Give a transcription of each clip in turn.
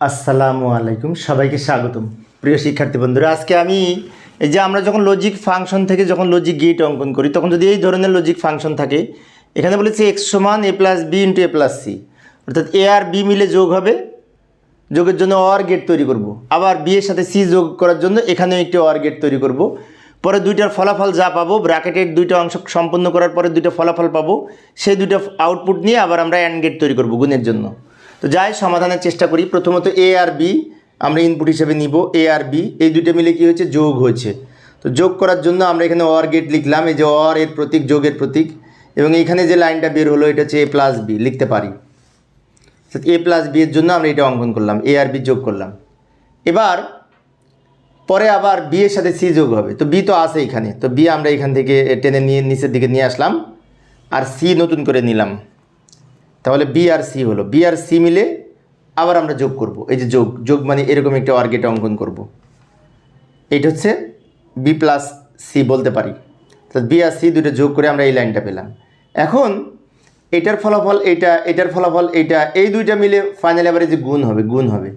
আসসালামু আলাইকুম, সবাইকে স্বাগতম প্রিয় শিক্ষার্থী বন্ধুরা, আজকে আমি এই যে আমরা যখন লজিক ফাংশন থেকে যখন লজিক গেট অঙ্কন করি, তখন যদি এই ধরনের লজিক ফাংশন থাকে, এখানে বলেছে এক্স সমান A plus B into A plus C অর্থাৎ এ আর বি মিলে যোগ হবে, যোগের জন্য অর গেট তৈরি করব। আবার বি এর সাথে সি যোগ করার জন্য এখানেও একটি অর গেট তৈরি করব। পরে দুইটার ফলাফল যা পাবো ব্র্যাকেটের দুইটা অংশ সম্পন্ন করার পরে দুইটা ফলাফল পাবো, সেই দুইটা আউটপুট নিয়ে আবার আমরা অ্যান্ড গেট তৈরি করব গুণের জন্য তো যাই, সমাধানের চেষ্টা করি। প্রথমত এ আর বি আমরা ইনপুট হিসেবে নিব। এ আর বি এই দুইটা মিলে কি হয়েছে? যোগ হয়েছে। তো যোগ করার জন্য আমরা এখানে অর গেট লিখলাম। এই যে অর এর প্রতীক, যোগের প্রতীক। এবং এখানে যে লাইনটা বের হলো, এটা হচ্ছে এ প্লাস বি লিখতে পারি। এ প্লাস বি এর জন্য আমরা এটা অঙ্কন করলাম। এ আর বি যোগ করলাম। এবার, পরে আবার বি এর সাথে সি যোগ হবে। তো বি তো আছে এখানে। তো বি আমরা এখান থেকে টেনে নিয়ে, নিচের দিকে নিয়ে আসলাম। আর সি নতুন করে নিলাম। তাহলে বি আর সি হলো। বি আর সি মিলে আবার আমরা যোগ করব। এই যে যোগ যোগ মানে এরকম একটা অর্গেট অঙ্কন করব। এইটা হচ্ছে বি প্লাস সি বলতে পারি। তো বি আর সি দুটো যোগ করে আমরা এই লাইনটা পেলাম। এখন এটার ফলাফল এটা, এটার ফলাফল এটা, এই দুইটা মিলে ফাইনালি আবার যে গুণ হবে গুণ হবে।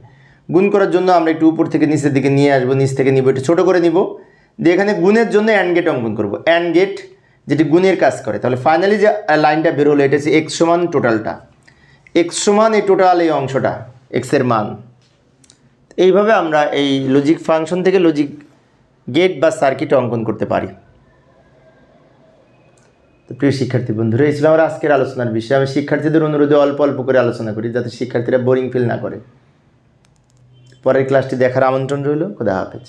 গুণ করার জন্য আমরা একটু উপর থেকে নিচের দিকে নিয়ে আসব, নিচ থেকে নিব, একটু ছোটো করে নিব। দিয়ে এখানে গুণের জন্য অ্যান্ড গেট অঙ্কন করব। অ্যান্ড গেট যেটি গুণের কাজ করে। তাহলে ফাইনালি যে লাইনটা বের হলো এটা হচ্ছে এক্স সমান টোটালটা এক্স সমান এই টোটাল এই অংশটা এক্সের মান। এইভাবে আমরা এই লজিক ফাংশন থেকে লজিক গেট বা সার্কিট অঙ্কন করতে পারি। তো প্রিয় শিক্ষার্থী বন্ধুরা, এই ছিল আমার আজকের আলোচনার বিষয়। আমি শিক্ষার্থীদের অনুরোধে অল্প অল্প করে আলোচনা করি, যাতে শিক্ষার্থীরা বোরিং ফিল না করে। পরের ক্লাসটি দেখার আমন্ত্রণ রইল। খোদা হাফেজ।